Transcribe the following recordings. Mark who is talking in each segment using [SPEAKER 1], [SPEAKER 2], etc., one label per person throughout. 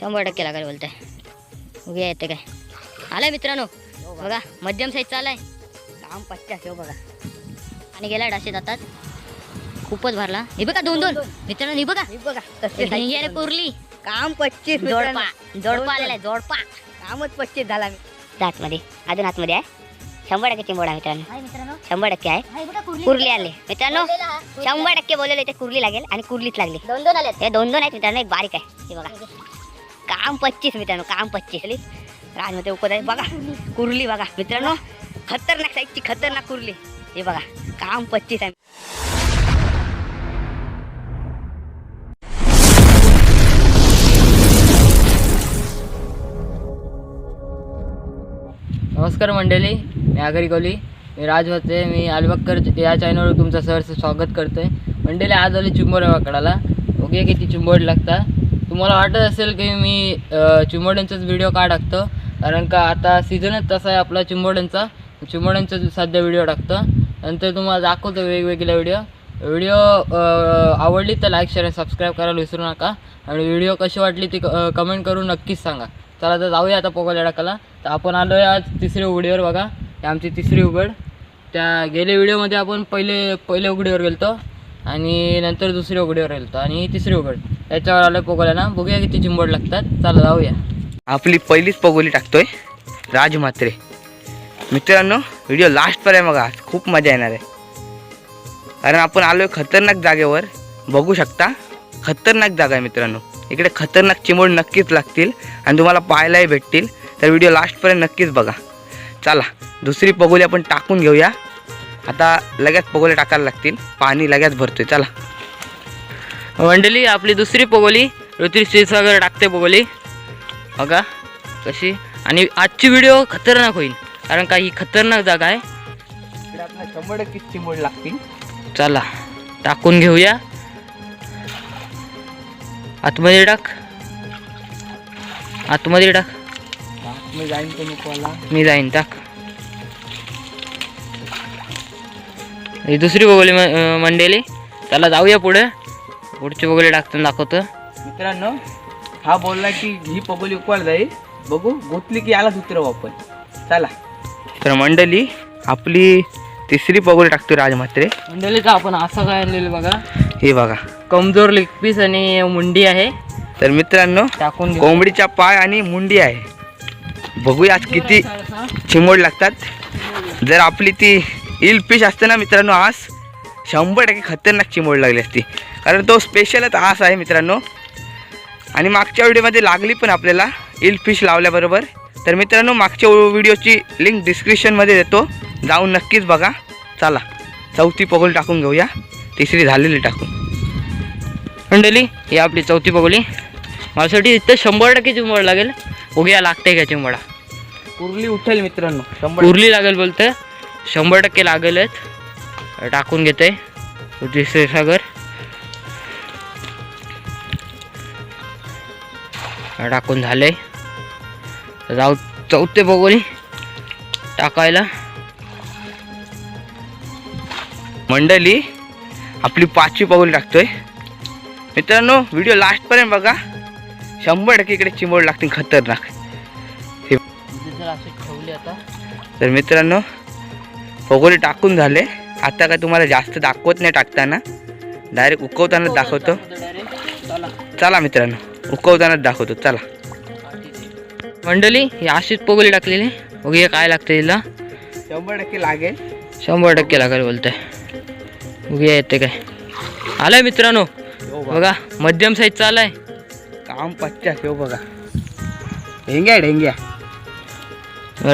[SPEAKER 1] शंभर टक्के लागेल बोलतंय. उगे येते काय? आलाय मित्रांनो बघा मध्यम साईजचा आलाय.
[SPEAKER 2] काम पच्चास हो बघा.
[SPEAKER 1] आणि गेला डाशीत आता खूपच भरला. हे बघा दोन दोन. मित्रांनो हे बघा.
[SPEAKER 2] हे बघा
[SPEAKER 1] कुरली
[SPEAKER 2] काम पच्चीस
[SPEAKER 1] जोडपा. जोडपा आलेला आहे जोडपा.
[SPEAKER 2] कामच पच्चीस झाला मी.
[SPEAKER 1] आतमध्ये अजून आतमध्ये आहे. शंभर टक्के चिंबोडा मित्रांनो. शंभर टक्के आहे. कुर्ली आले. मित्रांनो शंभर टक्के बोललेले ते कुर्ली लागेल आणि कुर्लीच लागली. दोन दोन आले हे दोन दोन आहेत मित्रांनो एक बारीक आहे. हे बघा. काम पच्चीस मित्रांनो काम पच्चीस. राजमध्ये उकत आहे. बघा कुर्ली बघा मित्रांनो. खतरनाक साईजची खतरनाक कुर्ली. हे बघा काम पच्चीस आहे.
[SPEAKER 3] नमस्कार मंडळी मी आगरी कोली मी राज होते मी अलिबागकर या चॅनलवर तुमचं सहर्ष स्वागत करतोय. मंडळी आज आली चिंबोर वाकडाला. ओके किती चिंबोड लागतात. तुम्हाला वाटत असेल की मी चिंबोड्यांचाच व्हिडिओ का टाकतो? कारण का आता सीझनच तसा आहे आपला चिंबोड्यांचा चिंबोड्यांचा सध्या व्हिडिओ टाकतो. नंतर तुम्हाला दाखवतो वेगवेगळ्या व्हिडिओ व्हिडिओ आवडली तर लाईक शेअर आणि सबस्क्राईब करायला विसरू नका. आणि व्हिडिओ कशी वाटली ती कमेंट करून नक्कीच सांगा. चला तर जाऊया आता पोगल टाकाला तर आपण आलो आहे आज तिसऱ्या उघडीवर बघा. ही आमची तिसरी उघड. त्या गेल्या व्हिडिओमध्ये आपण पहिले पहिल्या उघडीवर गेलतो. आणि नंतर दुसऱ्या उघडीवर गेलतो. आणि तिसरी उघड. याच्यावर आलो पोगोला बघूया किती चिंबड लागतात. चला जाऊया.
[SPEAKER 4] आपली पहिलीच पगोली टाकतोय राज म्हात्रे मित्रांनो व्हिडिओ लास्टपर्यंत बघा खूप मजा येणार आहे. कारण आपण आलोय खतरनाक जागेवर बघू शकता खतरनाक जागा आहे मित्रांनो. इकडे खतरनाक चिमोड नक्कीच लागतील आणि तुम्हाला पाहायलाही भेटतील. तर व्हिडिओ लास्टपर्यंत नक्कीच बघा. चला दुसरी पगोली आपण टाकून घेऊया. आता लगेच पगोले टाकायला लागतील पाणी लगेच भरतोय. चला.
[SPEAKER 3] मंडळी आपली दुसरी पोगोली ऋतुरी क्षीरसागर टाकते पोगोली बघा कशी. आणि आजची व्हिडिओ खतरनाक होईल कारण का ही खतरनाक जागा आहे.
[SPEAKER 4] इकडे आपल्याला शंभर टक्के लागतील.
[SPEAKER 3] चला टाकून घेऊया. आतमध्ये टाक. आतमध्ये टाक.
[SPEAKER 4] मी जाईन तो नको
[SPEAKER 3] मी जाईन टाक. ही दुसरी बघवली मंडेली त्याला जाऊया पुढे. पुढची बघवली टाकताना दाखवतो.
[SPEAKER 4] मित्रांनो हा बोलला की ही पगोली उकवायला जाईल. बघू गोतली की यालाच उतरव आपण. चला. तर मंडळी आपली तिसरी पगोली टाकतो राजमात्रे.
[SPEAKER 3] मंडळीचा आपण असं काय आणलेलं बघा?
[SPEAKER 4] हे बघा.
[SPEAKER 3] कमजोर लेग पीस आणि मुंडी आहे.
[SPEAKER 4] तर मित्रांनो
[SPEAKER 3] टाकून.
[SPEAKER 4] कोंबडीचा पाय आणि मुंडी आहे. बघूया आज किती चिमोड लागतात. जर आपली ती इल फिश असते ना मित्रांनो आज शंभर टक्के खतरनाक चिमोड लागली असती. कारण तो स्पेशलच आस आहे मित्रांनो. आणि मागच्या व्हिडिओमध्ये लागली पण आपल्याला इल फिश लावल्याबरोबर. तर मित्रांनो मागच्या व्हिडिओची लिंक डिस्क्रिप्शनमध्ये देतो. जाऊन नक्कीच बघा. चला चौथी पगोल टाकून घेऊया. तिसरी झालेली टाकून.
[SPEAKER 3] मंडळी ही आपली चौथी बघवली माझ्यासाठी इथं शंभर टक्के चिंबड लागेल. उग्या लागते का चिंबडा
[SPEAKER 4] कुर्ली उठेल मित्रांनो शंभर
[SPEAKER 3] उरली लागेल बोलतं शंभर टक्के लागेलच. टाकून घेते सागर टाकून झाले जाऊ चौथे बघोली टाकायला.
[SPEAKER 4] मंडळी आपली पाचवी पाऊल टाकतोय मित्रांनो व्हिडिओ लास्टपर्यंत बघा. शंभर टक्के इकडे चिमोड लागतील खतरनाक. तर मित्रांनो पगोली टाकून झाले. आता काय तुम्हाला जास्त दाखवत नाही टाकताना. डायरेक्ट उकवतानाच दाखवतो.
[SPEAKER 3] चला.
[SPEAKER 4] चला मित्रांनो. उकवतानाच दाखवतो. चला.
[SPEAKER 3] मंडळी ही अशीच पोगली टाकलेली. बघूया काय लागतं हिला
[SPEAKER 4] शंभर टक्के लागेल.
[SPEAKER 3] शंभर टक्के लागेल बोलतंय. बघूया येते काय. आलाय मित्रांनो. बघा मध्यम साईजचा आलाय.
[SPEAKER 4] काम पच्चास हो बघा. ढेंग्या ढेंग्या.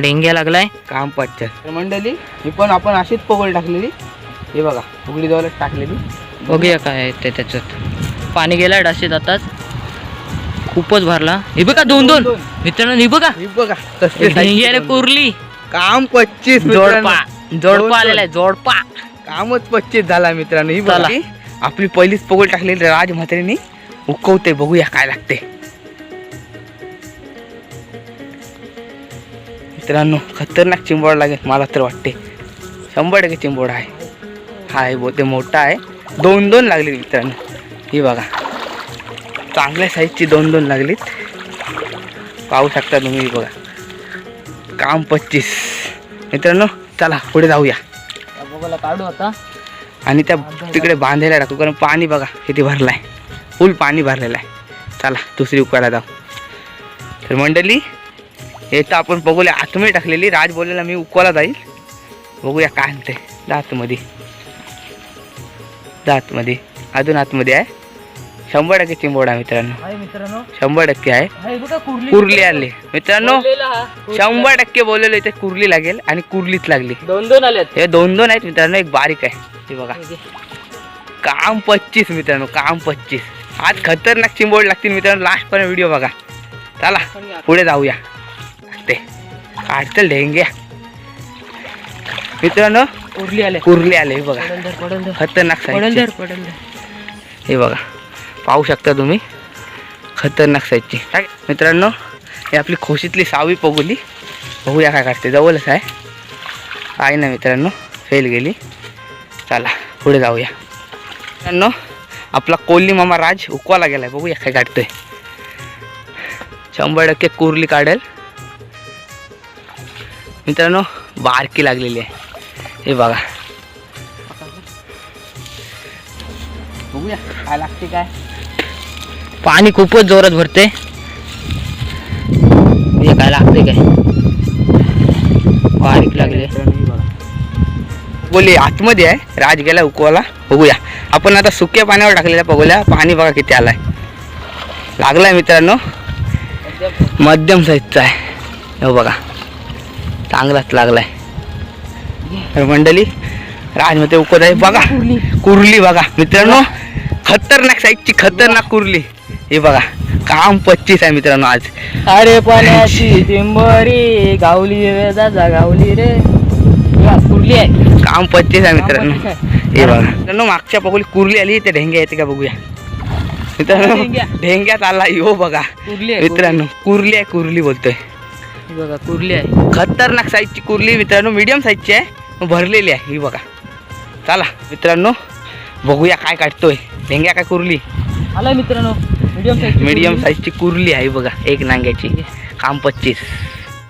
[SPEAKER 3] डेंग्या लागलाय.
[SPEAKER 4] काम पच्चास. मंडळी ही पण आपण अशीच पगोली टाकलेली. हे बघा उघडी जवळच टाकलेली.
[SPEAKER 3] बघूया काय आहे ते त्याच्यात. पाणी गेलाय डाशीत आताच. खूपच भरला. हे बघा दोन दोन. मित्रांनो हे बघा.
[SPEAKER 4] ही बघा तसली
[SPEAKER 3] अरे कुरली.
[SPEAKER 4] काम पच्चीस
[SPEAKER 3] जोडपा. जोडपा. आलेला आहे जोडपा.
[SPEAKER 4] कामच पच्चीस झाला मित्रांनो. ही बघा आपली पहिलीच पगोल टाकलेली राज म्हात्रेनी उकवते बघूया काय लागते. मित्रांनो खतरनाक चिंबोड लागेल मला तर वाटते. शंभर टक्के चिंबोड आहे. हा आहे बहुते मोठा आहे. दोन दोन लागले मित्रांनो. ही बघा. चांगल्या साईजची दोन दोन लागलीत. पाहू शकता तुम्ही बघा. काम पच्चीस. मित्रांनो चला पुढे जाऊया.
[SPEAKER 3] काढू आता.
[SPEAKER 4] आणि त्या तिकडे बांधायला टाकू कारण पाणी बघा किती भरलं आहे फुल पाणी भरलेलं आहे. चला दुसरी उकाडा जाऊ. तर मंडळी येतं आपण बघूया आतमध्ये टाकलेली. राज बोललेला मी उकवाला जाईल. बघूया काय आतमध्ये जा आतमध्ये अजून आतमध्ये आहे. शंभर टक्के चिंबोडा मित्रांनो.
[SPEAKER 3] आहे मित्रांनो.
[SPEAKER 4] शंभर टक्के आहे.
[SPEAKER 3] आहे बघा कुर्ली
[SPEAKER 4] कुर्ली आली. मित्रांनो
[SPEAKER 3] बोललेला हा.
[SPEAKER 4] शंभर टक्के बोललेलं इथे कुर्ली लागेल आणि कुर्लीच लागली.
[SPEAKER 3] दोन दोन आल्यात.
[SPEAKER 4] हे दोन दोन आहेत मित्रांनो एक बारीक आहे. हे बघा. काम पच्चीस मित्रांनो काम पच्चीस. आज खतरनाक चिंबोड लागतील मित्रांनो लास्ट पर्यंत व्हिडिओ बघा. चला पुढे जाऊया. ते. काढतील ढेंग्या. मित्रांनो
[SPEAKER 3] कुर्ली आले
[SPEAKER 4] कुर्ली आले हे बघा. खतरनाक
[SPEAKER 3] धर.
[SPEAKER 4] हे बघा. पाहू शकता तुम्ही. खतरनाक साईजची काय? मित्रांनो हे आपली खोशीतली सावी पगुली. बघूया काय काढते. जवळच आहे. आहे ना मित्रांनो फेल गेली. चला पुढे जाऊया. मित्रांनो आपला कोल्ली मामा राज उकवाला गेलाय. बघूया काय काढतोय. शंभर टक्के कुर्ली काढेल. मित्रांनो बारकी लागलेली आहे. हे बघा. बघूया काय लागते काय?
[SPEAKER 3] पाणी खूपच जोरात भरते. हे काय लागते काय? बारीक लागले.
[SPEAKER 4] बोली आतमध्ये आहे. राज गेला उकवाला. बघूया. आपण आता सुक्या पाण्यावर टाकलेल्या बघूया. पाणी बघा किती आलाय. लागलाय मित्रांनो. मध्यम साईजचा आहे. हो बघा. चांगलाच लागलाय. मंडळी राजमध्ये उकवत आहे. बघा. कुर्ली बघा. मित्रांनो खतरनाक साईजची खतरनाक कुर्ली. हे बघा काम पच्चीस आहे मित्रांनो आज.
[SPEAKER 3] अरे पाण्याची टिंबरी गावली रे दादा गावली रे. कुर्ली आहे.
[SPEAKER 4] काम पच्चीस आहे मित्रांनो. हे बघा. मित्रांनो मागच्या पगोली कुर्ली आली ते ढेंग्या येते का बघूया. मित्रांनो
[SPEAKER 3] ढेंग्या.
[SPEAKER 4] ढेंग्यात आला हो बघा.
[SPEAKER 3] कुर्ली आहे
[SPEAKER 4] मित्रांनो कुर्ली आहे कुर्ली बोलतोय.
[SPEAKER 3] बघा कुर्ली आहे.
[SPEAKER 4] खतरनाक साईजची कुर्ली मित्रांनो मीडियम साईजची आहे भरलेली आहे ही बघा. चला मित्रांनो बघूया काय काढतोय. ढेंग्या काय कुर्ली?
[SPEAKER 3] आलाय मित्रांनो. मीडियम साईज
[SPEAKER 4] मीडियम साईजची कुर्ली. आहे बघा एक नांग्याची. काम पच्चीस.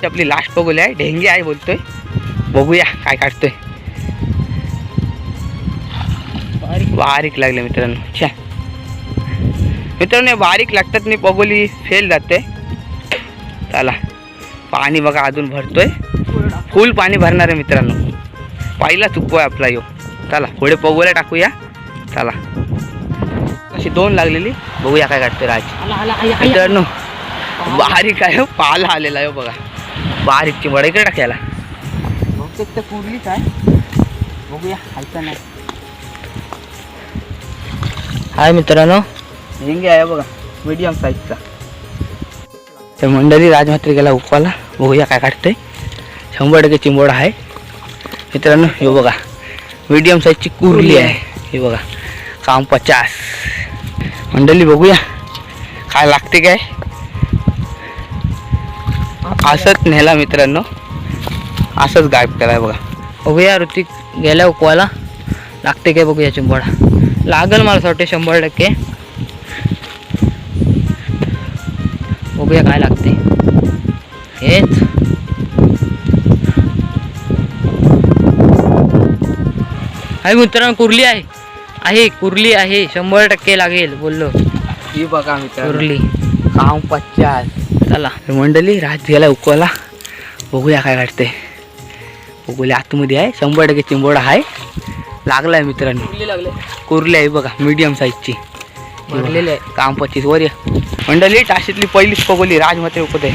[SPEAKER 4] आपली लास्ट बघूया आहे ढेंगे आहे बोलतोय. बघूया काय काढतोय.
[SPEAKER 3] बारीक.
[SPEAKER 4] बारीक लागले मित्रांनो. छा मित्रांनो बारीक लागतात मी पगोली फेल जाते. चला. पाणी बघा अजून भरतोय. फुल पाणी भरणार आहे मित्रांनो. पहिला चुकवा आपला यो. चला पुढे पगोल्या टाकूया. चला. अशी दोन लागलेली. बघूया काय काढतोय राज. मित्रांनो बारीक आहे पाला आलेला आहे हो बघा. बारीक चिंबड इकडे टाकायला बहुतेक तर कुर्लीच आहे. बघूया खायचं नाही.
[SPEAKER 3] हाय मित्रांनो.
[SPEAKER 4] हेंगे आहे बघा मीडियम साईजचा तर मंडळी राजमात्री गेला उकवाला बघूया काय काढतंय. शंभर टक्के चिंबोड आहे. मित्रांनो हे बघा. मीडियम साईजची कुर्ली आहे. हे बघा. काम पचास. मंडळी बघूया. काय लागते काय? असंच नेला मित्रांनो. असंच गायब केलाय बघा.
[SPEAKER 3] बघूया ऋतिक गेल्या उकवायला लागते काय बघूया चिंबोडा लागल मला असं वाटते शंभर टक्के. बघूया काय लागते. हेच. आहे मित्रांनो कुर्ली आहे. आहे कुर्ली आहे शंभर टक्के लागेल बोललो.
[SPEAKER 4] ही बघा मित्रांनो.
[SPEAKER 3] कुर्ली.
[SPEAKER 4] काम पचास.
[SPEAKER 3] चला.
[SPEAKER 4] मंडळी रात गेला उकवाला. बघूया काय काढते बघूया आतमध्ये आहे शंभर टक्के चिंबोडा आहे. लागलाय मित्रांनो.
[SPEAKER 3] कुर्ली लागले.
[SPEAKER 4] कुर्ली आहे बघा मीडियम साईजची
[SPEAKER 3] भरलेले आहे.
[SPEAKER 4] काम पच्चीस वर मंडळी टाशीतली पहिलीच पगोली राजमाते उकत आहे.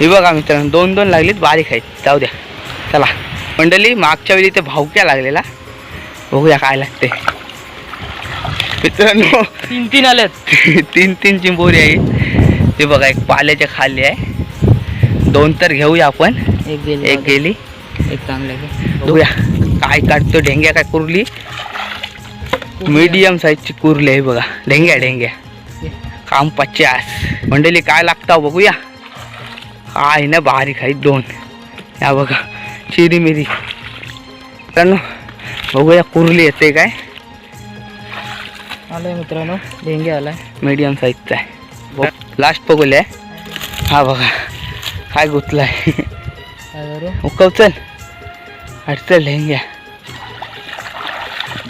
[SPEAKER 4] ही बघा मित्रांनो दोन दोन लागलीत बारीक आहेत. जाऊ द्या. चला. मंडळी मागच्या वेळी ते भावक्या लागलेला. बघूया काय लागते. मित्रांनो
[SPEAKER 3] तीन तीन आलेत.
[SPEAKER 4] तीन तीन चिंबोरी आहे. ते बघा एक पाल्याच्या खाली आहे. दोन तर घेऊया आपण.
[SPEAKER 3] एक गेली.
[SPEAKER 4] एक गेली.
[SPEAKER 3] एक चांगलं आहे.
[SPEAKER 4] बघूया काय काढतो ढेंग्या काय कुर्ली? मीडियम साईजची कुर्ली आहे बघा. ढेंग्या ढेंग्या. काम पचास. मंडळी काय लागतं बघूया. काय ना बारीक आहे दोन. या बघा चिरी मिरी मित्रांनो बघूया कुर्ली येते काय.
[SPEAKER 3] आलाय मित्रांनो डेंगे आलाय.
[SPEAKER 4] मीडियम साईजचा आहे. लास्ट बघूया. हा बघा काय गुतलाय. उकव चल. अडचण लेंग्या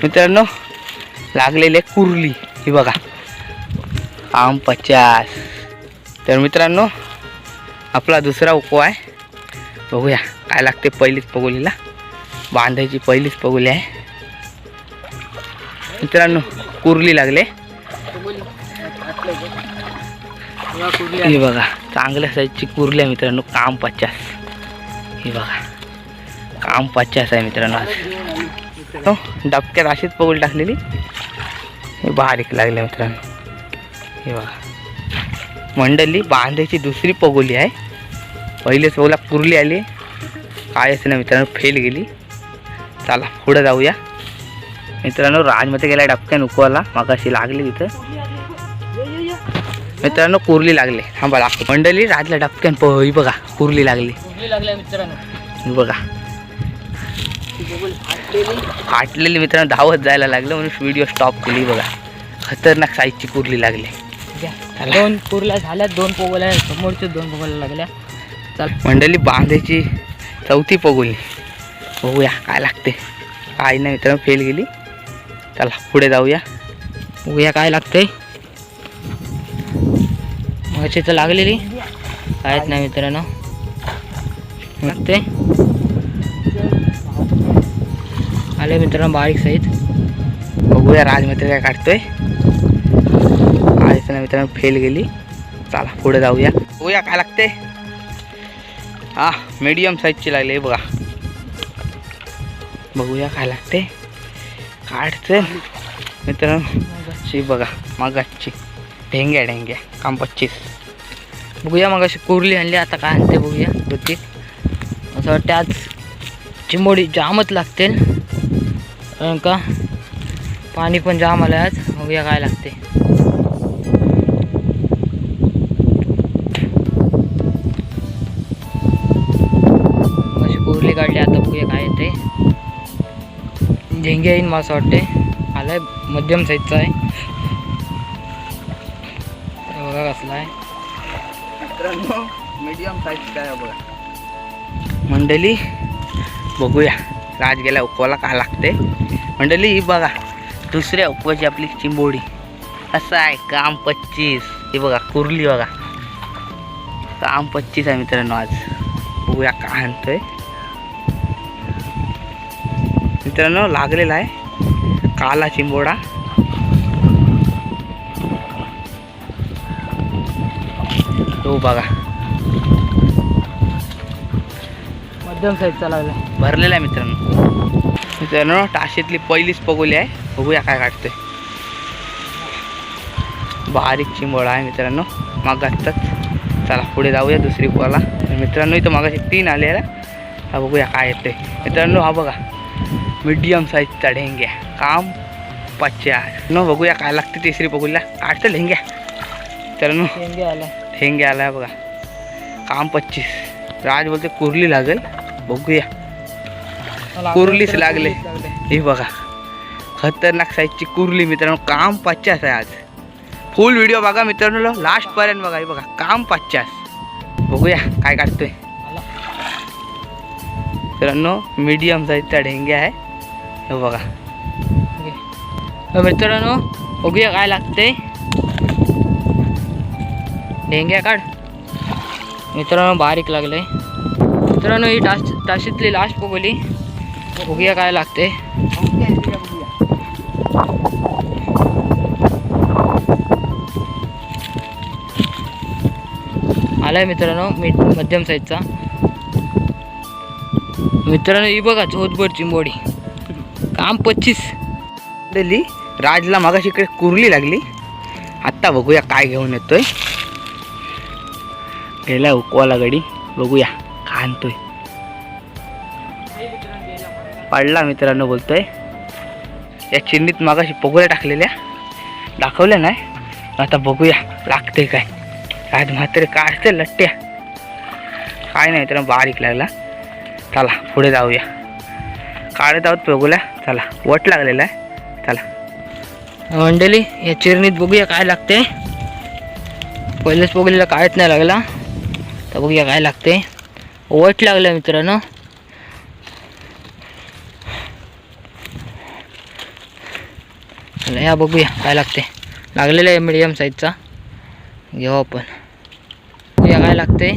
[SPEAKER 4] मित्रांनो लागलेले कुर्ली ही बघा. आम पचास. तर मित्रांनो आपला दुसरा उको आहे. बघूया काय लागते पहिलीच पगोलीला बांधायची पहिलीच पगुली आहे. मित्रांनो कुरली लागले. हे बघा चांगल्या साईजची कुरली आहे मित्रांनो काम पचास. ही बघा काम पचास आहे मित्रांनो आज. हो डबक्यात अशीच पगुली टाकलेली. हे बारीक लागले मित्रांनो. हे बघा. मंडली बांधायची दुसरी पगोली आहे. पहिलेच पगोला कुरली आली. कायच नाही मित्रांनो फेल गेली. चला पुढं जाऊया. मित्रांनो राजमध्ये गेला डबक्यान उकवाला मग अशी लागली तिथं मित्रांनो कुर्ली लागले. थांबा लागतो मंडली राजला डबक्यान प ही बघा कुर्ली लागली.
[SPEAKER 3] मित्रांनो.
[SPEAKER 4] बघा.
[SPEAKER 3] फाटलेली
[SPEAKER 4] मित्रांनो धावत जायला लागलं. म्हणून व्हिडिओ स्टॉप केली बघा. खतरनाक साईजची कुर्ली लागली.
[SPEAKER 3] दोन कुर्ल्या झाल्या दोन पोगल्या समोरच्या दोन पोगल्या लागल्या. चल.
[SPEAKER 4] मंडळी बांधायची चौथी पगोली. बघूया काय लागते. आई नाही मित्रांनो फेल गेली. चला पुढे जाऊया.
[SPEAKER 3] बघूया काय लागतंय मगाची तर लागलेली. कायच नाही मित्रांनो. लागते. आले मित्रांनो बारीक साईज
[SPEAKER 4] बघूया राजमित्र काय काढतोय. कायच नाही मित्रांनो फेल गेली. चला पुढे जाऊया. बघूया काय लागते. हा मीडियम साईजची लागली बघा. बघूया काय लागते. काढते मित्रांनो शी बघा मागाची ढेंग्या ढेंग्या काम पच्चीस
[SPEAKER 3] बघूया मग अशी कुरली आणली आता काय आणते बघूया ऋतिक असं वाटते आज चिंबोडी जामच लागते. कारण का? पाणी पण जाम आलं आज. बघूया काय लागते. अशी कुरली काढली आता बघूया काय येते झेंगे येईन मला असं वाटते आलाय मध्यम साईजचा आहे. बघा कसला आहे.
[SPEAKER 4] मीडियम साईज काय बघा. मंडळी बघूया. राज गेल्या उपवाला काय लागते मंडळी ही बघा. दुसऱ्या उपवाची आपली चिंबोडी. असं आहे काम पच्चीस. ही बघा कुर्ली बघा. काम पच्चीस आहे मित्रांनो आज. बघूया काय आणतोय. मित्रांनो लागलेला आहे काला चिंबोडा. तो बघा.
[SPEAKER 3] मध्यम साईजचा लागला
[SPEAKER 4] भरलेला आहे मित्रांनो. मित्रांनो टाशीतली पहिलीच पगोली आहे. बघूया काय काढतोय. बारीक चिंबोळा आहे मित्रांनो. मागातच चला पुढे जाऊया दुसरी पोला मित्रांनो इथं मागाशी तीन आलेला हा बघूया काय येतोय. मित्रांनो हा बघा. मीडियम साईजचा ढेंग्या काम पाचशे न बघूया काय लागते तिसरी पगोलीला काढतं ढेंग्या मित्रांनो
[SPEAKER 3] शेंगे आला।
[SPEAKER 4] ठेंगे आलाय बघा काम पच्चीस। राज बोलते कुर्ली लागेल। बघूया कुर्लीच लागले। हे बघा खतरनाक साईजची कुर्ली मित्रांनो। काम पच्चास आहे आज। फुल व्हिडिओ बघा मित्रांनो लास्ट पर्यंत बघा हे बघा काम पच्चास। बघूया काय काढतोय?
[SPEAKER 3] आला.
[SPEAKER 4] मित्रांनो मीडियम साईजचा ढेंगे आहे हे बघा.
[SPEAKER 3] तर मित्रांनो बघूया काय लागते ढेंग्या काढ. मित्रांनो बारीक लागले मित्रांनो ही टाश टाशीतली लास्ट बघली बघूया काय लागते आलाय मित्रांनो मी मध्यम साईजचा मित्रांनो ही बघा झोतभर चिंबोडी काम पच्चीस.
[SPEAKER 4] दिली राजला मागाशी इकडे कुरली लागली. आत्ता बघूया काय घेऊन येतोय. गेला उकवाला गडी. बघूया काय आणतोय. पडला मित्रांनो बोलतोय. या चिन्नीत मागाशी पगोऱ्या टाकलेल्या. दाखवल्या नाही. आता बघूया लागते काय. राज म्हातारे काढते लट्ट्या. काय नाही मित्रांनो बारीक लागला. चला पुढे जाऊया. काढत आहोत बघूया चला वट लागलेला आहे. चला.
[SPEAKER 3] मंडळी या चिरणीत बघूया काय लागते. पहिलेच बघलेला कायच नाही लागला. तर बघूया काय लागते. वट लागलं मित्रांनो. चला या बघूया काय लागते. लागलेलं आहे मिडियम साईजचा घेऊ आपण. बघूया काय लागते.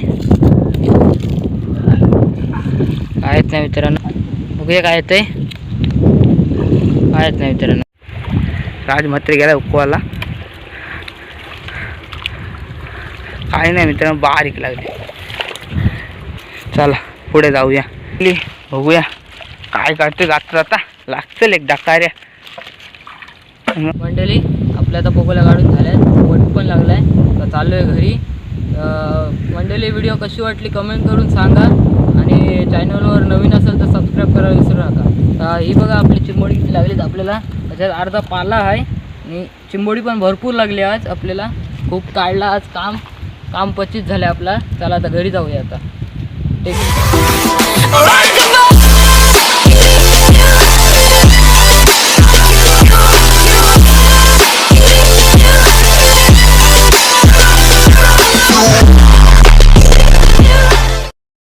[SPEAKER 3] काय येत नाही मित्रांनो. बघूया काय येते आहेत नाही मित्रांनो.
[SPEAKER 4] राज मात्र गेला उकवाला. काय नाही मित्रांनो बारीक लागले. चला पुढे जाऊया. बघूया. काय काढते जाता जाता लागतील एक डकाऱ्या
[SPEAKER 3] मंडळी आपल्या आता पोकोला काढून झाल्या वट पण लागलाय. तर चाललो आहे घरी मंडळी व्हिडिओ कशी वाटली? कमेंट करून सांगा. आणि चॅनलवर नवीन असेल तर सबस्क्राईब करायला विसरू नका. ही बघा आपली चिंबोडी किती आपल्याला. त्याच्यात अर्धा पाला आहे आणि चिंबोडी पण भरपूर लागली आज आपल्याला. खूप काढला आज काम. काम पच्चीस झालं आपला. चला आता घरी जाऊया आता. ठीक